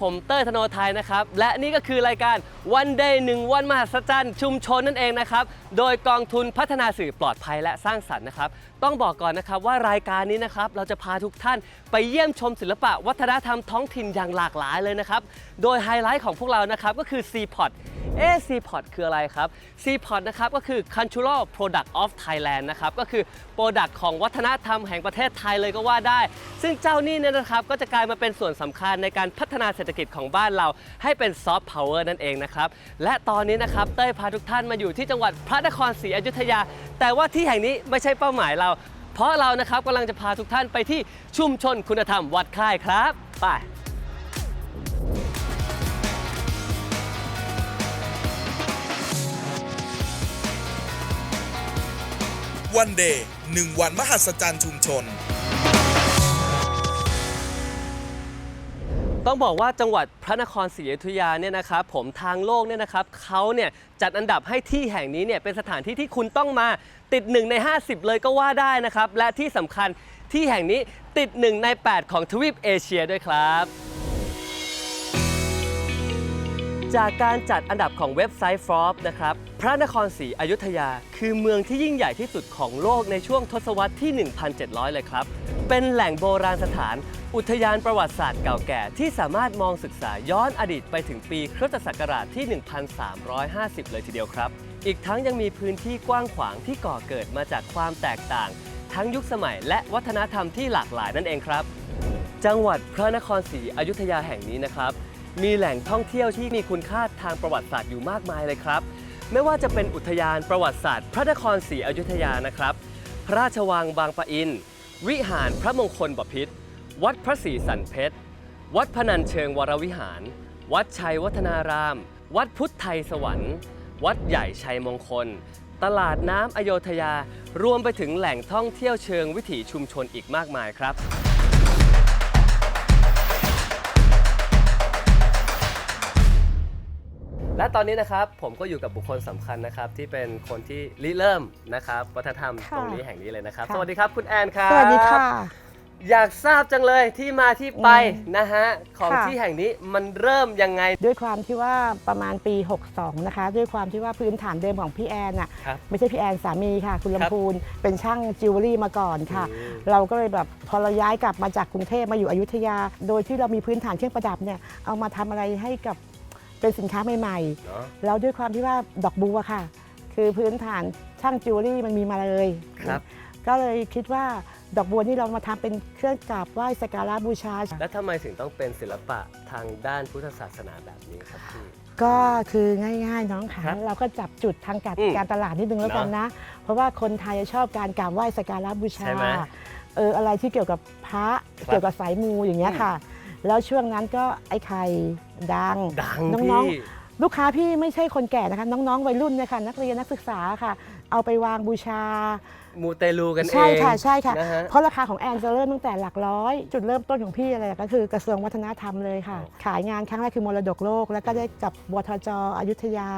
ผมเต้ยธโนไทยนะครับ และนี่ก็คือรายการ One Day 1วันมหัศจรรย์ชุมชนนั่นเองนะครับ โดยกองทุนพัฒนาสื่อปลอดภัยและสร้างสรรค์นะครับ ต้องบอกก่อนนะครับว่ารายการนี้นะครับเราจะพาทุกท่านไปเยี่ยมชมศิลปะวัฒนธรรมท้องถิ่นอย่างหลากหลายเลยนะครับ โดยไฮไลท์ของพวกเรานะครับก็คือ CPOT เอ๊ CPOT คืออะไรครับ CPOT นะครับก็คือ Cultural Product of Thailand นะครับก็คือ Product ของวัฒนธรรมแห่งประเทศไทยเลยก็ว่าได้ ซึ่งเจ้านี่เนี่ยนะครับก็จะกลายมาเป็นส่วนสำคัญในการพัฒนาเศรษฐฐกิจของบ้านเราให้เป็นซอฟต์พาวเวอร์นั่นเองนะครับ และตอนนี้นะครับเต้ยพาทุกท่านมาอยู่ที่จังหวัดพระนครศรีอยุธยา แต่ว่าที่แห่งนี้ไม่ใช่เป้าหมายเรา เพราะเรานะครับกำลังจะพาทุกท่านไปที่ชุมชนคุณธรรมวัดค่ายครับไปวันเดย์หนึ่งวันมหัศจรรย์ชุมชน ต้องบอกว่าจังหวัดพระนครศรีอยุธยาเนี่ยนะครับผมทางโลกเนี่ยนะครับเขาเนี่ยจัดอันดับให้ที่แห่งนี้เนี่ยเป็นสถานที่ที่คุณต้องมาติด 1 ใน 50 เลยก็ว่าได้นะครับ และที่สำคัญที่แห่งนี้ติด 1 ใน 8 ของทวีปเอเชียด้วยครับ จากการจัดอันดับของเว็บไซต์ Forbes นะครับ พระนครศรีอยุธยา คือเมืองที่ยิ่งใหญ่ที่สุดของโลกในช่วงทศวรรษที่ 1,700 เลยครับ เป็นแหล่งโบราณสถาน อุทยานประวัติศาสตร์เก่าแก่ ที่สามารถมองศึกษาย้อนอดีตไปถึงปีคริสตศักราชที่ 1,350 เลยทีเดียวครับ อีกทั้งยังมีพื้นที่กว้างขวางที่ก่อเกิดมาจากความแตกต่าง ทั้งยุคสมัยและวัฒนธรรมที่หลากหลายนั่นเองครับ จังหวัดพระนครศรีอยุธยาแห่งนี้นะครับ มีแหล่งท่องเที่ยวที่มีคุณค่าทางประวัติศาสตร์อยู่มากมายเลยครับ ไม่ว่าจะเป็นอุทยานประวัติศาสตร์ พระนครศรีอยุธยานะครับ พระราชวังบางปะอิน วิหารพระมงคลบพิตรวัดพระศรีสันเพชร วัดพนัญเชิงวรวิหาร วัดชัยวัฒนาราม วัดพุทธไทยสวรรค์ วัดใหญ่ชัยมงคล ตลาดน้ำอโยธยา รวมไปถึงแหล่งท่องเที่ยวเชิงวิถีชุมชนอีกมากมายครับ และตอนนี้นะครับผมก็อยู่กับบุคคลสำคัญนะครับที่เป็นคนที่ริเริ่มนะครับวัฒนธรรมค่ะตรงนี้แห่งนี้เลยนะครับ ค่ะ สวัสดีครับคุณแอนครับสวัสดีค่ะ อยากทราบจังเลยที่มาที่ไปอืมนะฮะของค่ะ ที่แห่งนี้มันเริ่มยังไง ด้วยความที่ว่าประมาณปี 62 นะคะ ด้วยความที่ว่าพื้นฐานเดิมของพี่แอนอะครับไม่ใช่พี่แอนสามีค่ะ คุณครับ ลำพูนเป็นช่างจิวเวลรี่มาก่อนค่ะ อืม เราก็เลยแบบพอเราย้ายกลับมาจากกรุงเทพมาอยู่อยุธยา โดยที่เรามีพื้นฐานเครื่องประดับเนี่ยเอามาทำอะไรให้กับ เป็นสินค้าใหม่เนาะๆแล้วด้วยความที่ว่าดอกบัวค่ะ คือพื้นฐานช่างจิวเวลรี่มันมีมาเลยครับ ก็เลยคิดว่าดอกบัวนี่เรามาทำเป็นเครื่องกราบไหว้สักการะบูชา แล้วทำไมถึงต้องเป็นศิลปะทางด้านพุทธศาสนาแบบนี้ครับพี่ ก็คือง่ายๆน้องขาครับเราก็จับจุดทางการอืมการตลาดนิดนึงแล้วกันนะ เพราะว่าคนไทยชอบการกราบไหว้สักการะบูชาใช่ไหมเอออะไรที่เกี่ยวกับพระครับเกี่ยวกับสายมูอย่างเงี้ยค่ะ แล้วช่วงนั้นก็ไอ้ไข่ ดังดังน้องพี่ ๆ ลูกค้าพี่ไม่ใช่คนแก่นะคะ น้องๆ วัยรุ่นเนี่ยค่ะนักเรียนนักศึกษาค่ะ เอาไปวางบูชา มูเตลูกันเองใช่ค่ะใช่ค่ะนะฮะเพราะราคาของแอนจะเริ่มตั้งแต่หลักร้อย จุดเริ่มต้นของพี่อะไรก็คือกระทรวงวัฒนธรรมเลยค่ะอ๋อขายงานครั้งแรกคือมรดกโลก แล้วก็ได้กับบทจอยุธยา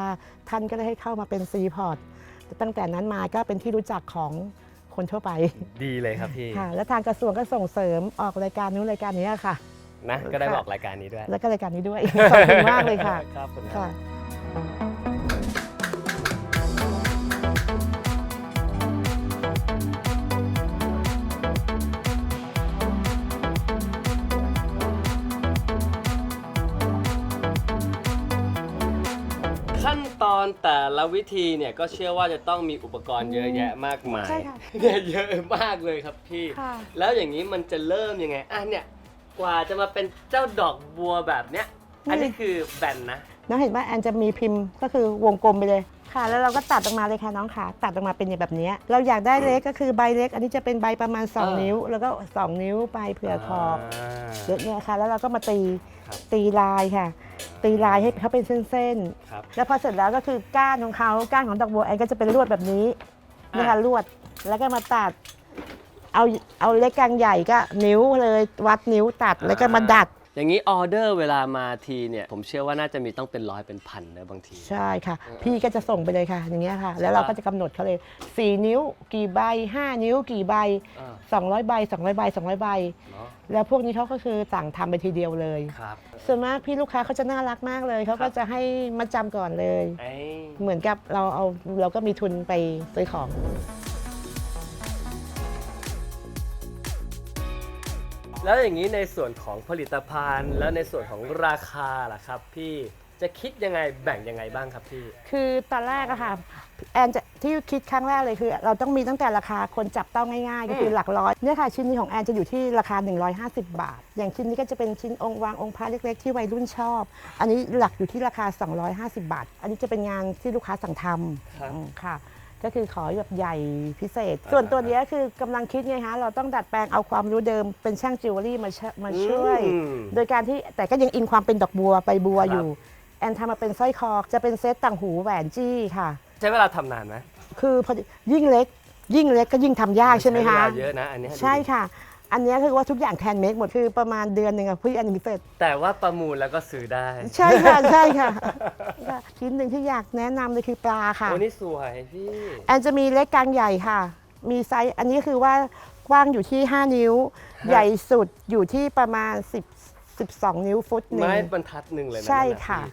ท่านก็ได้ให้เข้ามาเป็นซีพอร์ตตั้งแต่นั้นมาก็เป็นที่รู้จักของคนทั่วไปดีเลยครับพี่ ค่ะ และทางกระทรวงก็ส่งเสริมออกรายการนู้นรายการนี้ค่ะ นะ ก็ได้ค่ะบอกรายการนี้ด้วย แล้วก็รายการนี้ด้วย ขอบคุณมากเลยค่ะ ครับผมค่ะขั้นตอนแต่ละวิธีเนี่ยก็เชื่อว่าจะต้องมีอุปกรณ์เยอะแยะมากมายใช่ค่ะ เนี่ยเยอะมากเลยครับพี่ ค่ะ แล้วอย่างนี้มันจะเริ่มยังไงอะเนี่ย กว่าจะมาเป็นเจ้าดอกบัวแบบเนี้ย อันนี้คือแบนนะ น้องเห็นว่าแอนจะมีพิมพ์ก็คือวงกลมไปเลยค่ะ แล้วเราก็ตัดออกมาเลยค่ะน้องขาตัดออกมาเป็นอย่างแบบนี้ เราอยากได้เล็กก็คือใบเล็ก อันนี้จะเป็นใบประมาณ เออ 2 นิ้ว แล้วก็ 2 นิ้วไปเผื่อขอบาเยอะเนี่ยค่ะ แล้วเราก็มาตีครับ ตีลายค่ะ ตีลายให้เขาเป็นเส้นครับๆ แล้วพอเสร็จแล้วก็คือก้านของเขาก้านของดอกบัวแอนก็จะเป็นลวดแบบนี้นี่ค่ะลวดแล้วก็มาตัด เอาเอาเล็กกลางใหญ่ก็นิ้วเลยวัดนิ้วตัดแล้วก็มาดัด อย่างนี้ออเดอร์เวลามาทีเนี่ยผมเชื่อว่าน่าจะมีต้องเป็นร้อยเป็นพันนะบางที ใช่ค่ะ พี่ก็จะส่งไปเลยค่ะ อย่างเงี้ยค่ะ แล้วเราก็จะกำหนดเขาเลย 4 นิ้ว กี่ใบ 5 นิ้ว กี่ใบ อ่า 200 ใบ 200 ใบ 200 ใบ เนาะแล้วพวกนี้เขาก็คือสั่งทำไปทีเดียวเลย ครับ ส่วนมากพี่ลูกค้าเขาจะน่ารักมากเลยเขาก็จะให้มาจำก่อนเลย ไอ้ เหมือนกับเราเอาเราก็มีทุนไปซื้อของ แล้วอย่างนี้ในส่วนของผลิตภัณฑ์ แล้วในส่วนของราคาล่ะครับ พี่จะคิดยังไงแบ่งยังไงบ้างครับพี่ คือตอนแรกอะค่ะแอนจะที่คิดครั้งแรกเลยคือ เราต้องมีตั้งแต่ราคาคนจับต้องง่ายๆ ก็คือหลักร้อยเนี่ยค่ะชิ้นนี้ของแอนจะอยู่ที่ราคา 150 บาท อย่างชิ้นนี้ก็จะเป็นชิ้นองค์วางองค์พระเล็กๆ ที่วัยรุ่นชอบ อันนี้หลักอยู่ที่ราคา 250 บาท อันนี้จะเป็นงานที่ลูกค้าสั่งทครับำอืมค่ะ ก็คือขอแบบใหญ่พิเศษ ส่วนตัวเนี้ยคือกำลังคิดไงคะเราต้องดัดแปลงเอาความรู้เดิมเป็นช่างจิวเวลรี่มาช่วยมาช่วย อืม โดยการที่แต่ก็ยังอิงความเป็นดอกบัวใบบัวครับอยู่ แอนทำมาเป็นสร้อยคอจะเป็นเซตต่างหูแหวนจี้ค่ะ ใช้เวลาทำนานไหมคือพอดียิ่งเล็ก ยิ่งเล็กก็ยิ่งทำยากใช่ไหมคะ เวลาเยอะนะอันเนี้ยดูดิ ใช่ค่ะ อันเนี้ยคือว่าทุกอย่างแคนเมคหมดคือประมาณเดือนหนึ่งอะพี่อันนี้เสร็จ แต่ว่าประมูลแล้วก็ซื้อได้ใช่ค่ะ ใช่ค่ะ ชิ้นหนึ่งที่อยากแนะนำเลยคือปลาค่ะ โอ้นี่สวยพี่ แอนจะมีเล็กกลางใหญ่ค่ะ มีไซส์อันนี้คือว่ากว้างอยู่ที่ 5 นิ้วฮะใหญ่สุดอยู่ที่ประมาณ 10 12 นิ้วฟุตหนึ่งไม้บรรทัดหนึ่งเลยนะใช่นั่นน่ค่ะ พี่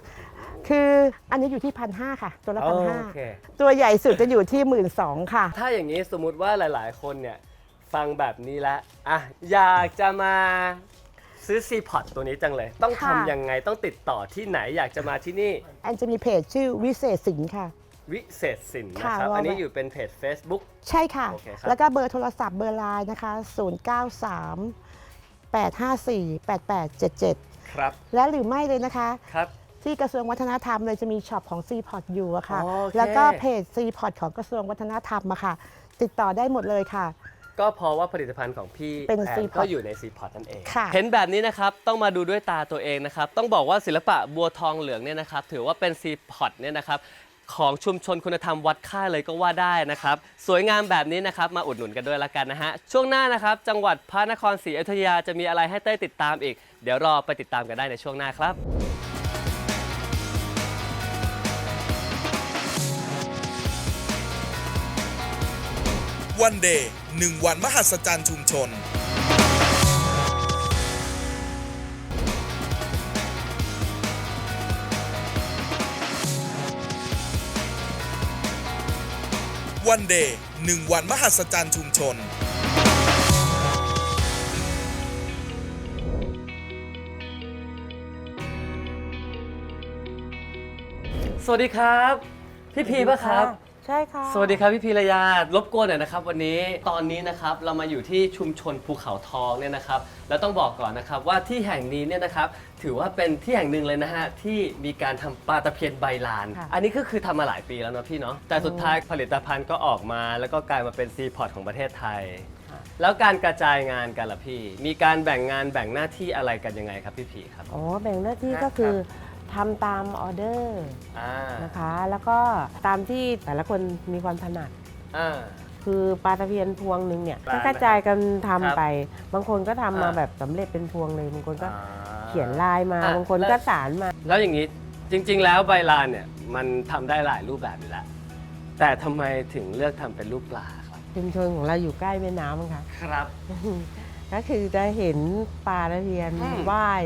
คืออันนี้อยู่ที่พันห้าค่ะ ตัวละพันห้าโอเค ตัวใหญ่สุดจะอยู่ที่หมื่นสองค่ะ ถ้าอย่างนี้สมมุติว่าหลาย ๆ คนเนี่ย ฟังแบบนี้แล้วอะอยากจะมาซื้อซีพอตตัวนี้จังเลย ต้องค่ะ ทำยังไงต้องติดต่อที่ไหนอยากจะมาที่นี่แอนจะมีเพจชื่อวิเศษสินค่ะ วิเศษสินนะค่ะครับว่าอันนี้ไว้อยู่เป็นเพจ Facebook ใช่ค่ะ โอเคครับ แล้วก็เบอร์โทรศัพท์เบอร์ไลน์นะคะ 093 854 8877ครับและหรือไม่เลยนะคะ ครับ ที่กระทรวงวัฒนธรรมเลยจะมีช็อปของ c p o t อยู่อะค่ะ โอเค แล้วก็เพจ c p o t ของกระทรวงวัฒนธรรมอะค่ะ ติดต่อได้หมดเลยค่ะ ก็เพราะว่าผลิตภัณฑ์ของพี่เป็นแอน Seaport ก็อยู่ในซีพอร์ตนั่นเอง ค่ะ เห็นแบบนี้นะครับต้องมาดูด้วยตาตัวเองนะครับ ต้องบอกว่าศิลปะบัวทองเหลืองเนี่ยนะครับ ถือว่าเป็นซีพอร์ตเนี่ยนะครับ ของชุมชนคุณธรรมวัดค่ายเลยก็ว่าได้นะครับ สวยงามแบบนี้นะครับ มาอุดหนุนกันด้วยละกันนะฮะ ช่วงหน้านะครับ จังหวัดพระนครศรีอยุธยาจะมีอะไรให้เต้ยติดตามอีก เดี๋ยวรอไปติดตามกันได้ในช่วงหน้าครับ วันเดย์ หนึ่งวันมหัศจรรย์ชุมชน วันเดย์หนึ่งวันมหัศจรรย์ชุมชน สวัสดีครับ พี่พีป่ะครับ ใช่ค่ะ สวัสดีครับพี่พีรยารบกวนหน่อยนะครับวันนี้ตอนนี้นะครับเรามาอยู่ที่ชุมชนภูเขาทองเนี่ยนะครับแล้วต้องบอกก่อนนะครับว่าที่แห่งนี้เนี่ยนะครับถือว่าเป็นที่แห่งหนึ่งเลยนะฮะที่มีการทำปลาตะเพียนใบลาน ค่ะ อันนี้ก็คือทำมาหลายปีแล้วเนาะพี่เนาะแต่สุดท้ายผลิตภัณฑ์ก็ออกมา แล้วก็กลายมาเป็นซีพอร์ตของประเทศไทย แล้วการกระจายงานกันล่ะพี่ มีการแบ่งงานแบ่งหน้าที่อะไรกันยังไงครับพี่พีครับ อ๋อแบ่งหน้าที่ครับก็คือ ทำตามออเดอร์อ่านะคะ แล้วก็ตามที่แต่ละคนมีความถนัด อ่า คือปลาตะเพียนพวงหนึ่งเนี่ยปลาก็กระจายกันทำครับไป บางคนก็ทำมาอ่า แบบสำเร็จเป็นพวงเลย บางคนก็อ่า เขียนลายมา อะ บางคนแล้วก็สารมา แล้วอย่างนี้จริง ๆ แล้วใบลานเนี่ยมันทำได้หลายรูปแบบอยู่แล้ว แต่ทำไมถึงเลือกทำเป็นรูปปลาครับชุมชนของเราอยู่ใกล้แม่น้ำค่ะ ครับ ก็คือจะเห็นปลาตะเพียนอืม ว่าย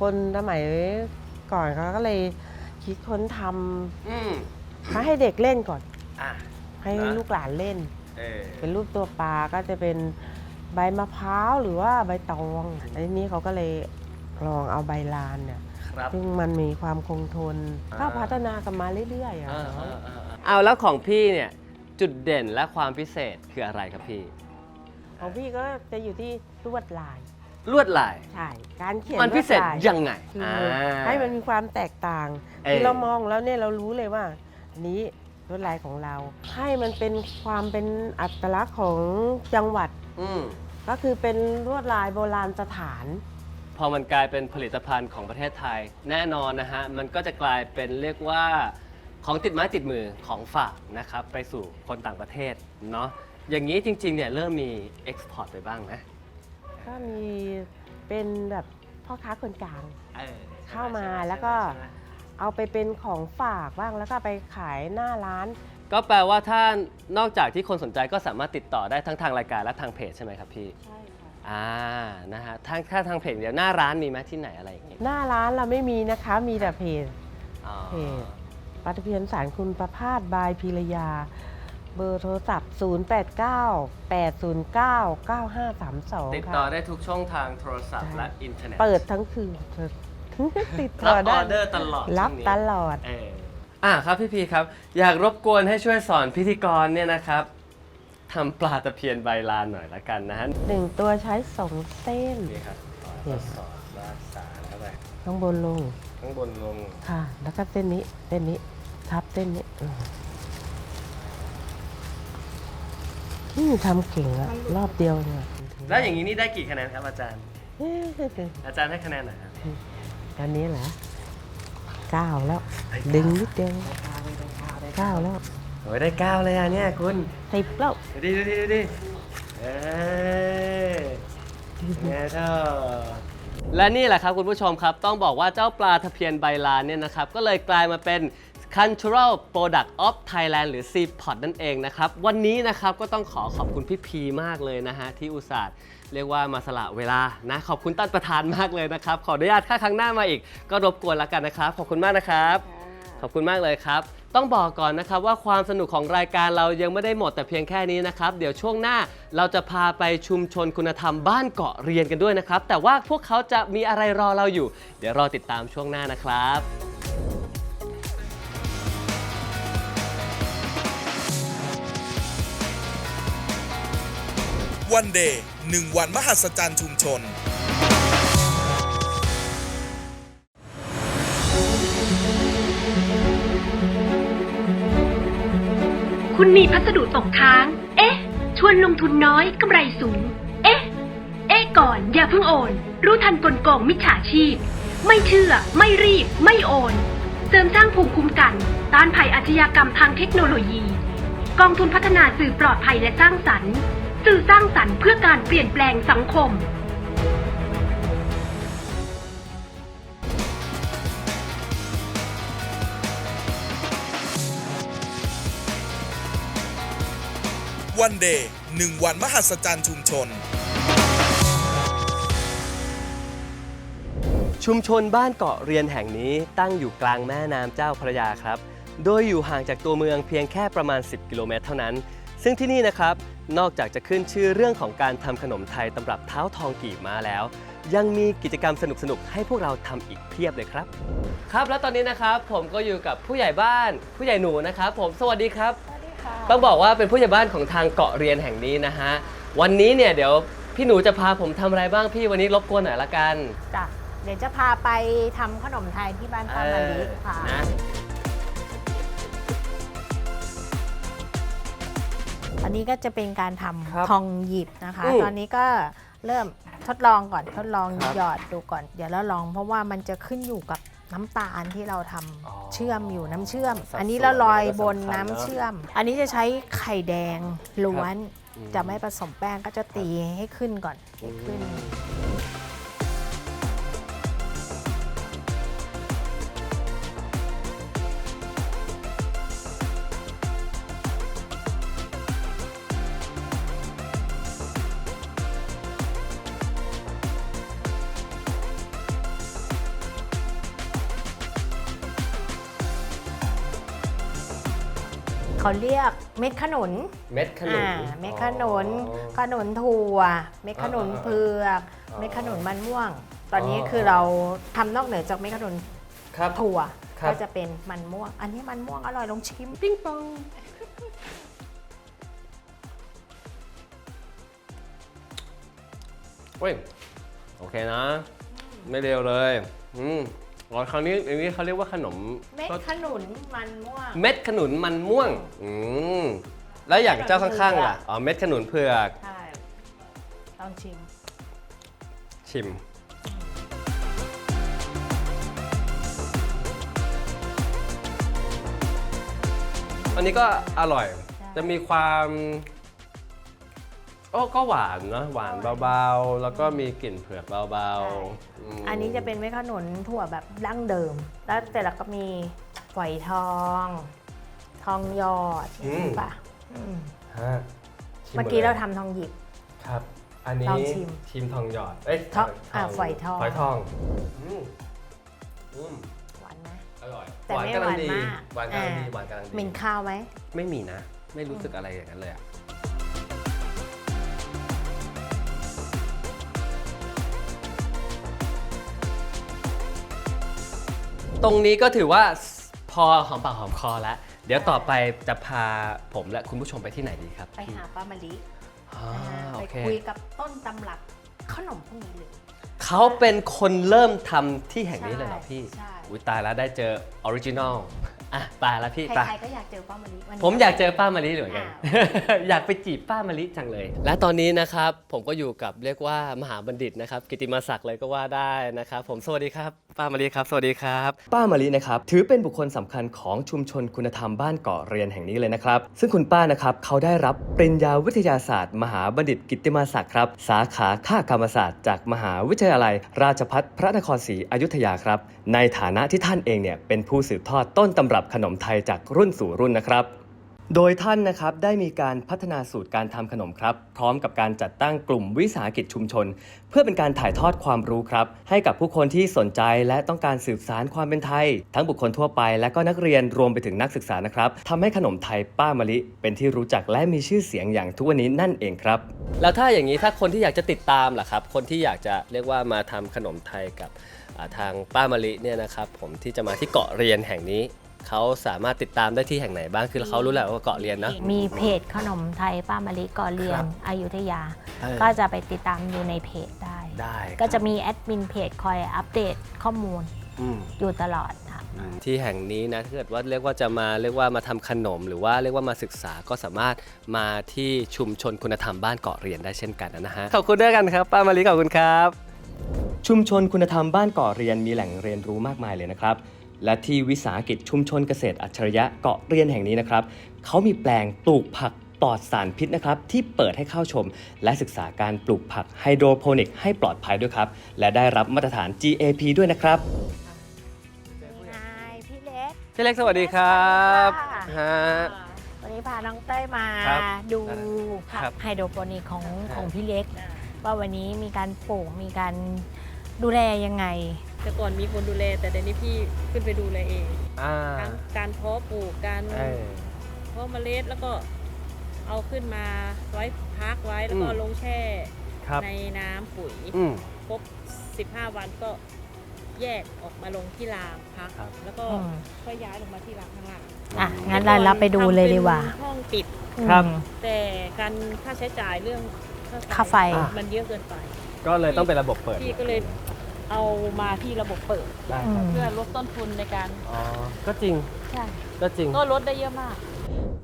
คนสมัย ก่อนเขาก็เลยคิดค้นทอืมำมาให้เด็กเล่นก่อน อะ ให้นะ ลูกหลานเล่น เออเป็นรูปตัวปลาก็จะเป็นใบมะพร้าวหรือว่าใบตองอันนี้เขาก็เลยลองเอาใบลานเนี่ย ครับ ซึ่งมันมีความคงทนอ่า ก็พัฒนากันมาเรื่อยๆอะอ่าเนาะอ่าอ่าเอาแล้วของพี่เนี่ย จุดเด่นและความพิเศษคืออะไรครับพี่ ของพี่ก็จะอยู่ที่ลวดลาย ลวดลาย ใช่การเขียนมันพิเศษลวดลายยังไงคืออ่าอให้มันมีความแตกต่างเออที่เรามองแล้วเนี่ยเรารู้เลยว่าอันนี้ลวดลายของเรา ให้มันเป็นความเป็นอัตลักษณ์ของจังหวัด อืมก็คือเป็นลวดลายโบราณสถาน พอมันกลายเป็นผลิตภัณฑ์ของประเทศไทย แน่นอนนะฮะ มันก็จะกลายเป็นเรียกว่าของติดไม้ติดมือของฝากนะครับ ไปสู่คนต่างประเทศเนาะอย่างนี้จริงๆเนี่ยเริ่มมีเอ็กซ์พอร์ตไปบ้างไหม ก็มีเป็นแบบพ่อค้าคนกลาง เออเข้ามาใช่ไหแล้วก็ ใช่ไหมเอาไปเป็นของฝากบ้างแล้วก็ไปขายหน้าร้าน ก็แปลว่าถ้านอกจากที่คนสนใจก็สามารถติดต่อได้ทั้งทางรายการและทางเพจใช่ไหมครับพี่ ใช่ค่ะ อ่า นะฮะทางถ้าทางเพจเดียวหน้าร้านมีไหมที่ไหนอะไรอย่างเงี้ยหน้าร้านเราไม่มีนะคะ มีแต่เพจ อ๋อเพจปฏิเพียนสารคุณประพาสบายพิรยา เบอร์โทรศัพท์ 089 809 9532 ติดค่ะต่อได้ทุกช่องทางโทรศัพท์ใช่ และอินเทอร์เน็ตเปิดทั้งคืน ติดรัต่บออได้อเดอร์ตลอดรับช่วงนี้ตลอด เอออ่าครับพี่พีครับ อยากรบกวนให้ช่วยสอนพิธีกรเนี่ยนะครับทำปลาตะเพียนใบลานหน่อยละกันนะฮะหนึ่งตัวใช้สองเส้น นี่ครับขอทดสอบว่าสารเข้าไปข้างบนลง ข้างบนลง ค่ะ แล้วก็เส้นนี้ เส้นนี้ ทับเส้นนี้อืม นี่ทำเก่งอะรอบเดียวเนี่ยแล้วอย่างนี้นี่ได้กี่คะแนนครับอาจารย์ เอ๊ะอาจารย์ให้คะแนนหน่อยครับตอนนี้เหรอเก้าแล้ว ดึงนิดเดียวเก้าแล้วโอ้ยได้เก้าเลยอะเนี่ยคุณสิบแล้วดูดิดูดิดูดิเอ้ยไงเจ้าและนี่แหละครับคุณผู้ชมครับ ต้องบอกว่าเจ้าปลาตะเพียนใบลานเนี่ยนะครับ ก็เลยกลายมาเป็น Cultural Product of Thailand หรือ c p o t นั่นเองนะครับ วันนี้นะครับก็ต้องขอขอบคุณพี่พีมากเลยนะฮะ ที่อุตส่าห์เรียกว่ามาสละเวลานะ ขอบคุณท่านประธานมากเลยนะครับ ขออนุญาตถ้าครั้งหน้ามาอีก ก็รบกวนแล้วกันนะครับ ขอบคุณมากนะครับ ขอบคุณมากเลยครับ ต้องบอกก่อนนะครับว่าความสนุกของรายการเรายังไม่ได้หมดแต่เพียงแค่นี้นะครับ เดี๋ยวช่วงหน้าเราจะพาไปชุมชนคุณธรรมบ้านเกาะเรียนกันด้วยนะครับ แต่ว่าพวกเขาจะมีอะไรรอเราอยู่ เดี๋ยวรอติดตามช่วงหน้านะครับ วันเดย์หนึ่งวันมหัศจรรย์ชุมชน คุณมีพัสดุตกค้าง เอ๊ะ ชวนลงทุนน้อยกำไรสูง เอ๊ะ เอ๊ะก่อนอย่าเพิ่งโอน รู้ทันกลโกงมิจฉาชีพ ไม่เชื่อ ไม่รีบ ไม่โอน เสริมสร้างภูมิคุ้มกัน ต้านภัยอาชญากรรมทางเทคโนโลยี กองทุนพัฒนาสื่อปลอดภัยและสร้างสรรค์ สื่อสร้างสรรค์เพื่อการเปลี่ยนแปลงสังคม วันเดย์หนึ่งวันมหัศจรรย์ชุมชน ชุมชนบ้านเกาะเรียนแห่งนี้ตั้งอยู่กลางแม่น้ำเจ้าพระยาครับ โดยอยู่ห่างจากตัวเมืองเพียงแค่ประมาณ 10 กิโลเมตรเท่านั้น ซึ่งที่นี่นะครับ นอกจากจะขึ้นชื่อเรื่องของการทำขนมไทยตำรับเท้าทองกีบมาแล้ว ยังมีกิจกรรมสนุกๆ ให้พวกเราทำอีกเพียบเลยครับ ครับแล้วตอนนี้นะครับผมก็อยู่กับผู้ใหญ่บ้านผู้ใหญ่หนูนะครับ ผมสวัสดีครับ ต้องบอกว่าเป็นผู้ใหญ่บ้านของทางเกาะเรียนแห่งนี้นะฮะ วันนี้เนี่ยเดี๋ยวพี่หนูจะพาผมทำอะไรบ้างพี่วันนี้รบกวนหน่อยละกันจ้ะเดี๋ยวจะพาไปทำขนมไทยที่บ้านป้ามะลิค่ะ เออนะ อันนี้ก็จะเป็นการทครับำทองหยิบนะคะอืมตอนนี้ก็เริ่มทดลองก่อนทดลองครับหยอดดูก่อน เดี๋ยวเราลองเพราะว่ามันจะขึ้นอยู่กับน้ำตาลที่เราทำอ๋อเชื่อมอยู่น้ำเชื่อมสัดส่วนอันนี้เราลอยบนก็สำคัญน้ำเนอะเชื่อม อันนี้จะใช้ไข่แดงล้วนอืมจะไม่ผสมแป้งก็จะตีให้ขึ้นก่อนให้ขึ้น เขาเรียกเม็ดขนุนเม็ดขนุนอ่าเม็ดขนุน อ๋อ ขนุนถั่ว เม็ดขนุนอ่าๆๆเผือกอ๋อเม็ดขนุนมันม่วง ตอนนี้อ๋อคือเราทำนอกเหนือจากเม็ดขนุนครับ ถั่ว ครับ ก็จะเป็นมันม่วง อันนี้มันม่วงอร่อยลองชิมปิ้งปองเว้ยโอเคนะ ไม่เร็วเลย อืม อ๋อคราวนี้อย่างนี้เขาเรียกว่าขนมเม็ดขนุนมันม่วง เม็ดขนุนมันม่วง อืม แล้วอย่างเจ้าข้างๆล่ะ อ๋อ เม็ดขนุนเผือก ใช่ลองชิม ชิม อันนี้ก็อร่อย จะมีความ ก็ก็หวานเนอะหวานเบาๆ แล้วก็มีกลิ่นเผือกเบาๆมอันนี้จะเป็นเม็ดขนุนถั่วแบบดั้งเดิม แล้วแต่ละก็มีฝอยทอง ทองหยอดป่ะอืมฮะชิเมื่อกี้เราลยทำทองหยิบ ครับ อันนี้ลองชิม ชิมทองหยอดเอ้ยทองอะฝอยทอง ฝอยทองอืมอืมหวานไหมอร่อยแต่ไม่กำลังดีหวานมากหวานกำลังดีอ่าหวานกำลังดีเหม็นข้าวไหม ไม่มีนะ ไม่รู้สึกอะไรอย่างนั้นเลยอะ ตรงนี้ก็ถือว่าพอหอมปากหอมคอแล้ว เดี๋ยวต่อไปจะพาผมและคุณผู้ชมไปที่ไหนดีครับไปหาป้ามะลิอ่าอ่าโอไปเค คุยกับต้นตำรับขนมพวกนี้เลย เขาเป็นคนเริ่มทำที่แห่งนี้เลยเหรอพี่ ใช่อุ้ยตายแล้วได้เจอออริจินอลอะตายแล้วพี่ใคตายรๆก็อยากเจอป้ามะลิวันนี้ ผมอยากเจอป้ามะลิเหมือนกัน อ้าวอยากไปจีบป้ามะลิจังเลย และตอนนี้นะครับผมก็อยู่กับเรียกว่ามหาบัณฑิตนะครับ กิติมาศักดิ์เลยก็ว่าได้นะครับ ผมสวัสดีครับ ป้ามะลิครับ สวัสดีครับ ป้ามะลินะครับถือเป็นบุคคลสำคัญของชุมชนคุณธรรมบ้านเกาะเรียนแห่งนี้เลยนะครับ ซึ่งคุณป้านะครับเขาได้รับปริญญาวิทยาศาสตร์ มหาบัณฑิตกิติมาศักดิ์ครับ สาขาค่ากรรมศาสตร์จากมหาวิทยาลัย ราชภัฏพระนครศรีอยุธยาครับ ในฐานะที่ท่านเองเนี่ยเป็นผู้สืบทอดต้นตำรับขนมไทยจากรุ่นสู่รุ่นนะครับ โดยท่านนะครับได้มีการพัฒนาสูตรการทำขนมครับ พร้อมกับการจัดตั้งกลุ่มวิสาหกิจชุมชน เพื่อเป็นการถ่ายทอดความรู้ครับ ให้กับผู้คนที่สนใจและต้องการสืบสารความเป็นไทย ทั้งบุคคลทั่วไปและก็นักเรียนรวมไปถึงนักศึกษานะครับทำให้ขนมไทยป้ามะลิ เป็นที่รู้จักและมีชื่อเสียงอย่างทุกวันนี้นั่นเองครับ แล้วถ้าอย่างนี้ถ้าคนที่อยากจะติดตามล่ะครับ คนที่อยากจะเรียกว่ามาทำขนมไทยกับอ่าทางป้ามะลิเนี่ยนะครับผมที่จะมาที่เกาะเรียนแห่งนี้ เขาสามารถติดตามได้ที่แห่งไหนบ้างคือเขารู้แหละว่าเกาะเรียนเนอะมีเพจขนมไทยป้ามะลิก่อเรียครันบอยุธยา เออ ก็จะไปติดตามดูในเพจได้ ได้ก็จะมีแอดมินเพจคอยอัปเดตข้อมูลอืม อยู่ตลอดค่ะ ที่แห่งนี้นะถ้าเกิดว่าเรียกว่าจะมาเรียกว่ามาทำขนม หรือว่าเรียกว่ามาศึกษาก็สามารถมาที่ชุมชนคุณธรรมบ้านเกาะเรียนได้เช่นกันนะฮะขอบคุณด้วยกันครับป้ามารีขอบคุณครับ ชุมชนคุณธรรมบ้านเกาะเรียนมีแหล่งเรียนรู้มากมายเลยนะครับ และที่วิสาหกิจชุมชนเกษตรอัจฉริยะเกาะเรียนแห่งนี้นะครับเขามีแปลงปลูกผักปลอดสารพิษนะครับที่เปิดให้เข้าชม และศึกษาการปลูกผักไฮโดรโปนิกให้ปลอดภัยด้วยครับ และได้รับมาตรฐาน GAP ด้วยนะครับนายพี่เล็กพี่เล็กสวัสดีครับค่ะฮะ วันนี้พาน้องเต้ยมาครับดูครัผับกไฮโดรโปนิกของครับ ของพี่เล็ก ว่าวันนี้มีการปลูกมีการดูแลยังไง แต่ก่อนมีคนดูแล แต่เดี๋ยวนี้พี่ขึ้นไปดูแลเองอ่าทั้งการเพาะปลูกการเออ เพาะเมล็ดแล้วก็เอาขึ้นมาไว้พักไว้แล้วก็อืม ลงแช่ครับ ในน้ำปุ๋ย อืม ครบ 15 วันก็แยกออกมาลงที่รางพัก ครับ แล้วก็อืม ค่อยย้ายลงมาที่รางข้างล่างอะ งั้นเราเราไปดูเลยดีกว่า ทำเป็นห้องปิด ครับอืมแต่การค่าใช้จ่ายเรื่องค่าไฟ มันเยอะเกินไป ก็เลยต้องเป็นระบบเปิด พี่ก็เลย เอามาที่ระบบเปิด ได้อืครับมเพื่อลดต้นทุนในการอ๋อ ก็จริง ใช่ก็จริง ก็ลดได้เยอะมาก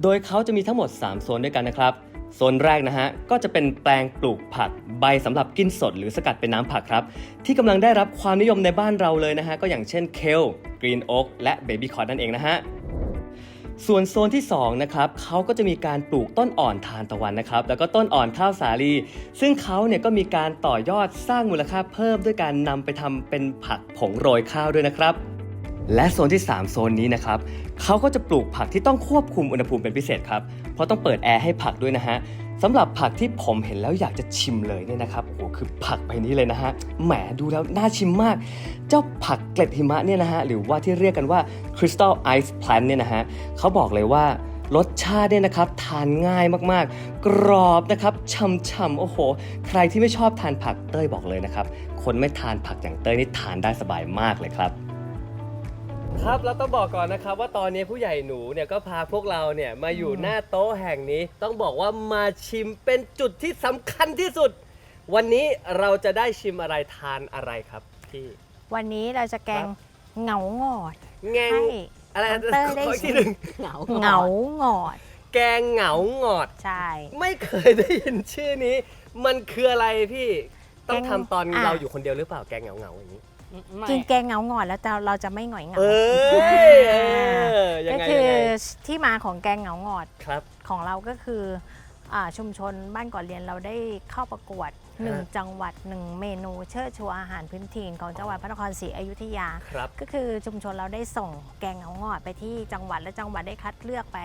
โดยเขาจะมีทั้งหมด 3 โซนด้วยกันนะครับ โซนแรกนะฮะ ก็จะเป็นแปลงปลูกผักใบสำหรับกินสดหรือสกัดเป็นน้ำผักครับ ที่กำลังได้รับความนิยมในบ้านเราเลยนะฮะ ก็อย่างเช่นเคลกรีนโอ๊กและเบบี้คอร์นั่นเองนะฮะ ส่วนโซนที่2นะครับเขาก็จะมีการปลูกต้นอ่อนทานตะวันนะครับ แล้วก็ต้นอ่อนข้าวสาลี ซึ่งเขาเนี่ยก็มีการต่อยอดสร้างมูลค่าเพิ่มด้วยการนำไปทำเป็นผักผงโรยข้าวด้วยนะครับ และโซนที่ 3 โซนนี้นะครับเขาก็จะปลูกผักที่ต้องควบคุมอุณหภูมิเป็นพิเศษครับ เพราะต้องเปิดแอร์ให้ผักด้วยนะฮะ สำหรับผักที่ผมเห็นแล้วอยากจะชิมเลยเนี่ยนะครับโอ้โหคือผักใบนี้เลยนะฮะแหมดูแล้วน่าชิมมาก เจ้าผักเกล็ดหิมะเนี่ยนะฮะหรือว่าที่เรียกกันว่า Crystal Ice Plant เนี่ยนะฮะเขาบอกเลยว่ารสชาติเนี่ยนะครับทานง่ายมากๆ กรอบนะครับฉ่ำๆโอ้โห ใครที่ไม่ชอบทานผักเต้ยบอกเลยนะครับ คนไม่ทานผักอย่างเต้ยนี่ทานได้สบายมากเลยครับ ครับเราต้องบอกก่อนนะครับว่าตอนนี้ผู้ใหญ่หนูเนี่ยก็พาพวกเราเนี่ยมาอยู่หน้าโต๊ะแห่งนี้ ต้องบอกว่ามาชิมเป็นจุดที่สำคัญที่สุด วันนี้เราจะได้ชิมอะไรทานอะไรครับพี่ วันนี้เราจะแกงเหงาหงอดแงงให้อะไรน้องเต้ยได้ขออีกชิทีมหนึ่งเหงาหงอด แกงเหงาหงอด ใช่ ไม่เคยได้ยินชื่อนี้ มันคืออะไรพี่ ต้องแกงทำตอนอะ เราอยู่คนเดียวหรือเปล่าแกงเหงาเหงาๆอย่างนี้ กินแกงเหงาหงอดแล้วเราเราจะไม่หงอยเหงาเอ้ยเออยังก็ไงคืยังอไงที่มาของแกงเหงาหงอดครับ ของเราก็คืออ่าชุมชนบ้านก่อนเรียนเราได้เข้าประกวด1จังหวัด1เมนูเชิดชูอาหารพื้นถิ่นของจังหวัดพระนครศรีอยุธยา ครับ ก็คือชุมชนเราได้ส่งแกงเอางอดไปที่จังหวัดและจังหวัดได้คัดเลือกไป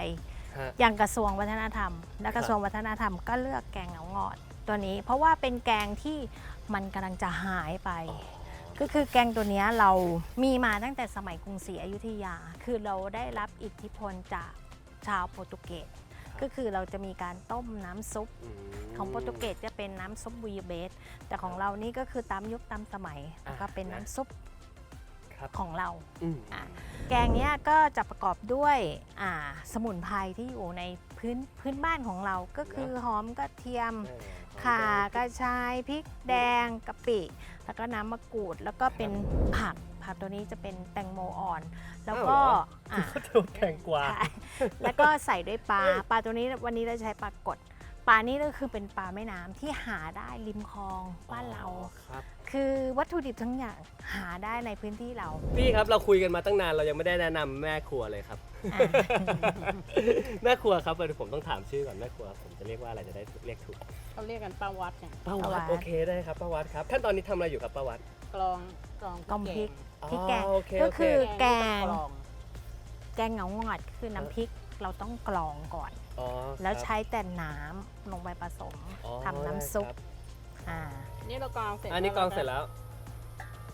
ฮะ อย่างกระทรวงวัฒนธรรม และครับกระทรวงวัฒนธรรมก็เลือกแกงเอางอดตัวนี้ เพราะว่าเป็นแกงที่มันกำลังจะหายไป ก็คือแกงตัวเนี้ยเรามีมาตั้งแต่สมัยกรุงศรีอยุธยา คือเราได้รับอิทธิพลจากชาวโปรตุเกส ก็คือเราจะมีการต้มน้ำซุปอืมของโปรตุเกสจะเป็นน้ำซุปบุยเบส แต่ของเรานี่ก็คือตามยุคตามสมัยอะแล้วก็เป็นน้ำซุปครับของเราอืมอะแกงเนี้ยก็จะประกอบด้วยอ่าสมุนไพรที่อยู่ในพื้นพื้นบ้านของเรา ก็คือหอมกระเทียมเออ ข่ากระชายพริกแดงกะปิ แล้วก็น้ำมะกรูด แล้วก็เป็นผักผักตัวนี้จะเป็นแตงโมอ่อน แล้วก็อะถูกแข่งกว่าค่ะแล้วก็ใส่ด้วยปลาปลาตัวนี้วันนี้เราใช้ปลากดปลานี่ก็คือเป็นปลาแม่น้ำที่หาได้ริมคลองบ้านเรา ครับ คือวัตถุดิบทั้งอย่างหาได้ในพื้นที่เราพี่ครับเราคุยกันมาตั้งนานเรายังไม่ได้แนะนำแม่ครัวเลยครับ อะ แม่ครัวครับเดี๋ยวผมต้องถามชื่อก่อนแม่ครัว ผมจะเรียกว่าอะไรจะได้เรียกถูก เขาเรียกกันป้าวัดเนี่ยป้าป้าวัวัดด โอเคได้ครับป้าวัดครับขั้นตอนนี้ทำอะไรอยู่ครับป้าวัดกลองกลองกองพริกอ๋อพริกแกงโอเคก็โอเค คือ แกง กลองแกงเหงางอดคือน้ำพริกเราต้องกรองก่อน อ๋อแล้วครับใช้แต่น้ำลงไปผสมอ๋อทำน้ำซุปได้ครับอ่านี่เรากรองเสร็จอันนี้กรองเสร็จแล้ว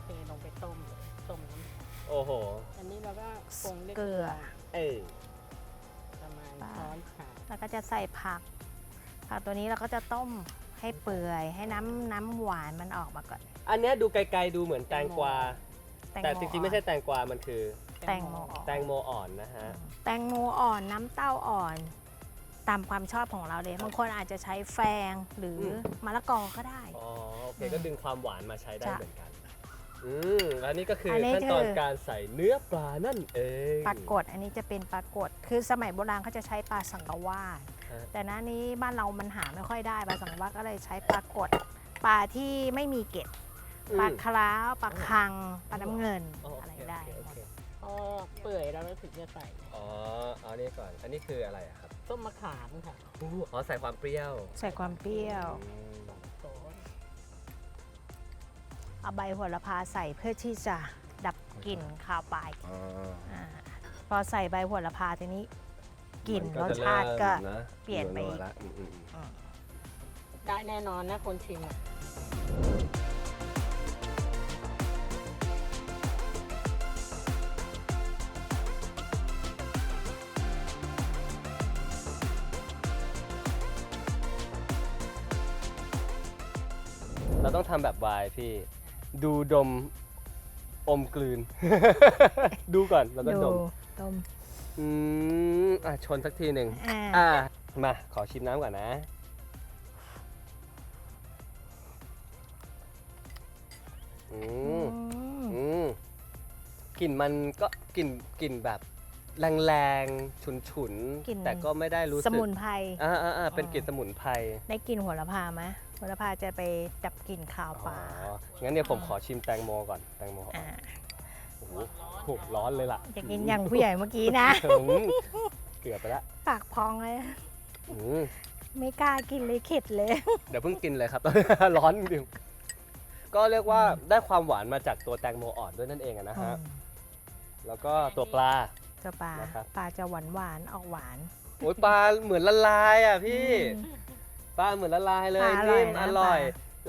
เทลงไปต้มต้มน้ำโอ้โหอันนี้เราก็ปรุงด้วยเกลือเอ้ยประมาณช้อนขาแล้วก็จะใส่ผัก ผักตัวนี้เราก็จะต้มให้เปื่อย ให้น้ำน้ำหวานมันออกมาก่อน อันเนี้ยดูไกลๆดูเหมือนแตงกวา แตงแต่โมจริงๆ ไม่ใช่แตงกวา มันคือ แตงโมอ่อนแตงโมอ่อนนะฮะ แตงโมอ่อนน้ำเต้าอ่อน ตามความชอบของเราเลยบางคนอาจจะใช้แฟงหรืออมมะละกอก็ได้ อ๋อโอเคก็ดึงความหวานมาใช้ได้ใช่เหมือนกัน อืมอันนี้ก็คืออันนี้ขั้นตอนคือ การใส่เนื้อปลานั่นเองปลากดอันนี้จะเป็นปลากดคือสมัยโบราณเขาจะใช้ปลาสังกะวาดฮะ แต่หน้านี้บ้านเรามันหาไม่ค่อยได้ปลาสังกะวาดก็เลยใช้ปลากดปลาที่ไม่มีเกล็ดปลาอืมคร้าวปลาคังปลาน้ำเงินอ๋อโออะไรเคได้โอเคโอเคพอเปื่อยแล้วเราถึงจะใส่ อ๋อ เอานี่ก่อน อันนี้คืออะไรอะครับส้มมะขามค่ะอู้อ๋อ ใส่ความเปรี้ยว ใส่ความเปรี้ยวอืมโซนเอาใบโหระพาใส่เพื่อที่จะดับกลิ่นคาวปลายอ๋อาพอใส่ใบโหระพาทีนี้ กลิ่นมัรสจะชาติก็เริ่มนะเปลี่ยนไปอีกนัวๆละอืมอืมอืมได้แน่นอนนะคนชิมอะเราต้องทำแบบวายพี่ ดูดมอมกลืน ดูก่อนแล้วก็ดดูม ต้ม อืมอะชนสักทีหนึ่งอ่า อะมาขอชิมน้ำก่อนนะอืมอืม อืมกลิ่นมันก็กลิ่นกลิ่นแบบแรงๆ ฉุนกลิ่นๆแต่ก็ไม่ได้รู้สึกสมุนไพร อ่าอ่าอ่าเป็นกลิ่นสมุนไพรได้กลิ่นโหระพาไหมโหระพาจะไปดับกลิ่นคาวปอ๋อลางั้นเดี๋ยวผมขอชิมแตงโมก่อนแตงโมอ่าโอ้โหโหร้อนเลยล่ะจะกินอย่างผู้ใหญ่เมื่อกี้นะ อืมเกือบไปละปากพองเลย อืมไม่กล้ากินเลยเข็ดเลย เดี๋ยวเพิ่งกินเลยครับ ร้อนจริงก็เรียกว่าได้ความหวานมาจากตัวแตงโมอ่อนด้วยนั่นเองอะนะฮะ แล้วก็ตัวปลาเจ้าปลานะครับ ปลาจะหวานหวานๆออกหวาน โอ้ยปลาเหมือนละลายอะพี่อืมปลาเหมือนละลายเลปยลาอร่อยนิ่มนะอร่อย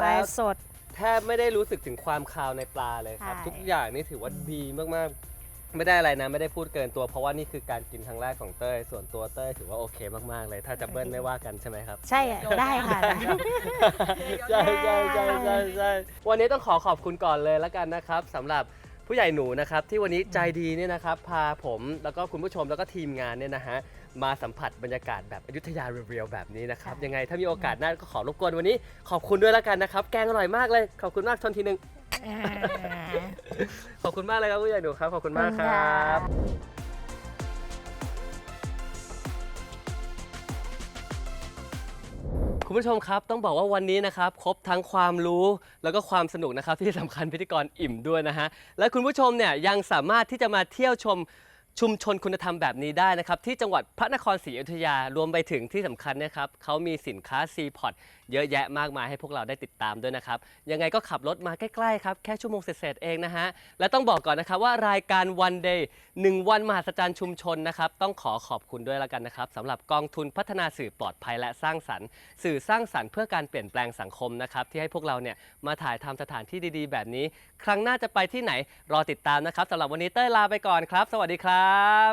ปลาแล้วสด แทบไม่ได้รู้สึกถึงความคาวในปลาเลยครับ ใช่ ทุกอย่างนี่ถือว่าดีมากๆ ไม่ได้อะไรนะไม่ได้พูดเกินตัว เพราะว่านี่คือการกินครั้งแรกของเต้ยส่วนตัวเต้ยถือว่าโอเคมากๆเลย ถ้าจะเบิ้ลไม่ว่ากันใช่ไหมครับ ใช่อะได้ค่ะได้ใช่ใช่ใช่ใช่ใช่วันนี้ต้องขอขอบคุณก่อนเลยแล้วกันนะครับสำหรับผู้ใหญ่หนูนะครับที่วันนี้ใจดีเนี่ยนะครับพาผมแล้วก็คุณผู้ชมแล้วก็ทีมงานเนี่ยนะฮะมาสัมผัสบรรยากาศแบบอยุธยาเรียวๆแบบนี้นะครับค่ะยังไงถ้ามีโอกาสหน้าก็ขอรบกวนวันนี้ ขอบคุณด้วยแล้วกันนะครับแกงอร่อยมากเลยขอบคุณมากทนทีหนึ่งอ่า ขอบคุณมากเลยครับผู้ใหญ่หนูครับ ขอบคุณมากครับ คุณผู้ชมครับต้องบอกว่าวันนี้นะครับ ครบทั้งความรู้แล้วก็ความสนุกนะครับ ที่สำคัญพิธีกรอิ่มด้วยนะฮะ และคุณผู้ชมเนี่ยยังสามารถที่จะมาเที่ยวชมชุมชนคุณธรรมแบบนี้ได้นะครับ ที่จังหวัดพระนครศรีอยุธยารวมไปถึงที่สำคัญนะครับเขามีสินค้า c p o t เยอะแยะมากมายให้พวกเราได้ติดตามด้วยนะครับ ยังไงก็ขับรถมาใกล้ๆครับ แค่ชั่วโมงเศษๆเองนะฮะ และต้องบอกก่อนนะครับว่ารายการ One Day 1 วันมหัศจรรย์ชุมชนนะครับ ต้องขอขอบคุณด้วยละกันนะครับสำหรับกองทุนพัฒนาสื่อปลอดภัยและสร้างสรรค์ สื่อสร้างสรรค์เพื่อการเปลี่ยนแปลงสังคมนะครับที่ให้พวกเราเนี่ยมาถ่ายทำสถานที่ดีๆ แบบนี้ ครั้งหน้าจะไปที่ไหนรอติดตามนะครับสำหรับวันนี้เต้ยลาไปก่อนครับ สวัสดีครับ